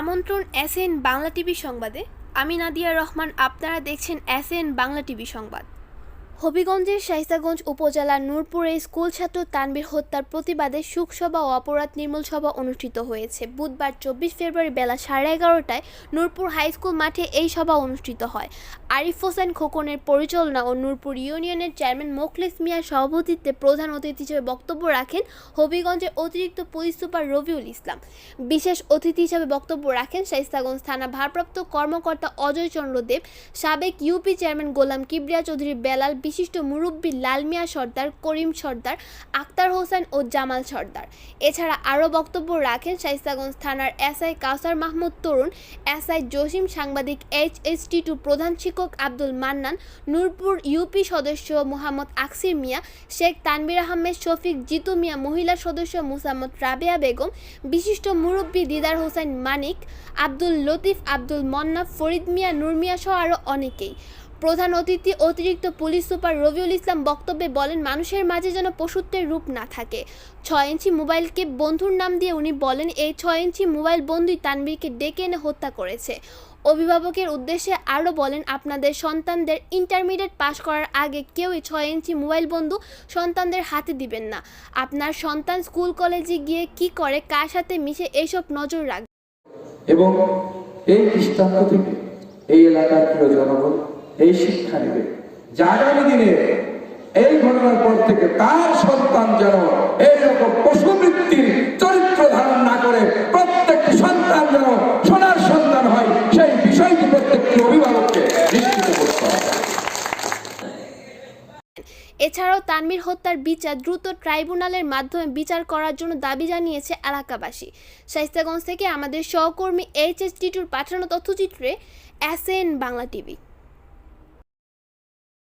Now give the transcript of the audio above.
আমন্ত্রণ SN Bangla TV সংবাদে। আমি নাদিয়া রহমান আপনারা দেখছেন এসএন বাংলা টিভি সংবাদ। হবিগঞ্জের শাইস্তাগঞ্জ উপজেলার নূরপুরে স্কুল ছাত্র তানবীর হত্যার প্রতিবাদে শোকসভা ও অপরাধ নির্মূল সভা অনুষ্ঠিত হয়েছে। বুধবার চব্বিশ ফেব্রুয়ারি বেলা সাড়ে এগারোটায় নূরপুর হাইস্কুল মাঠে এই সভা অনুষ্ঠিত হয়। আরিফ হোসেন খোকনের পরিচালনা ও নূরপুর ইউনিয়নের চেয়ারম্যান মোখলেস মিয়ার সভাপতিত্বে প্রধান অতিথি হিসেবে বক্তব্য রাখেন হবিগঞ্জের অতিরিক্ত পুলিশ সুপার রবিউল ইসলাম। বিশেষ অতিথি হিসেবে বক্তব্য রাখেন শাইস্তাগঞ্জ থানা ভারপ্রাপ্ত কর্মকর্তা অজয় চন্দ্র দেব, সাবেক ইউপি চেয়ারম্যান গোলাম কিবরিয়া চৌধুরী বেলাল বিশিষ্ট মুরব্বী লালমিয়া সর্দার, করিম সর্দার, আক্তার হোসেন ও জামাল সর্দার। এছাড়া আরও বক্তব্য রাখেন শাইস্তাগঞ্জ থানার এসআই কাউসার মাহমুদ তরুণ, এসআই জসিম সাংবাদিক এইচ এস টি টু প্রধান শিক্ষক আব্দুল মান্নান, নূরপুর ইউপি সদস্য মোহাম্মদ আকসির মিয়া, শেখ তানবির আহমেদ, শফিক জিতু মিয়া, মহিলা সদস্য মুসাম্মদ রাবেয়া বেগম, বিশিষ্ট মুরব্বী দিদার হোসেন মানিক, আব্দুল লতিফ, আব্দুল মন্নাফ, ফরিদ মিয়া, নূর মিয়া সহ আরও অনেকেই। প্রধান অতিথি, অতিরিক্ত পুলিশ সুপার রবিউল ইসলাম বক্তব্যে বলেন, মানুষের মাঝে যেন পশুত্বের রূপ না থাকে। ছয় ইঞ্চি মোবাইলকে বন্ধুর নাম দিয়ে উনি বলেন, এই ছয় ইঞ্চি মোবাইল বন্ধুই তানবীরকে ডেকে এনে হত্যা করেছে। অভিভাবকের উদ্দেশ্যে আরও বলেন, আপনাদের সন্তানদের ইন্টারমিডিয়েট পাশ করার আগে কেউই ছয় ইঞ্চি মোবাইল বন্ধু সন্তানদের হাতে দিবেন না। আপনার সন্তান স্কুল, কলেজে গিয়ে কি করে, কার সাথে মিশে এইসব নজর রাখবে এবং এই দৃষ্টান্ত থেকে এই এলাকার প্রিয় জনগণ এই শিক্ষা নেবে। যে আগামী দিনে এই ঘটনার পর থেকে তার সন্তান যেন এইরকম পশুবৃত্তির চরিত্র ধারণ না করে প্রত্যেকটি সন্তান যেন সোনার সন্তান হয়, সেই বিষয়টি প্রত্যেকটি অভিভাবককে নিশ্চিত করতে এছাড়াও তানভীর হত্যার বিচার দ্রুত ট্রাইব্যুনালের মাধ্যমে বিচার করার জন্য দাবি জানিয়েছে এলাকাবাসী। শাইস্তাগঞ্জ থেকে আমাদের সহকর্মী এইচ টিটুর পাঠানো তথ্যচিত্রে এস এন বাংলা টিভি।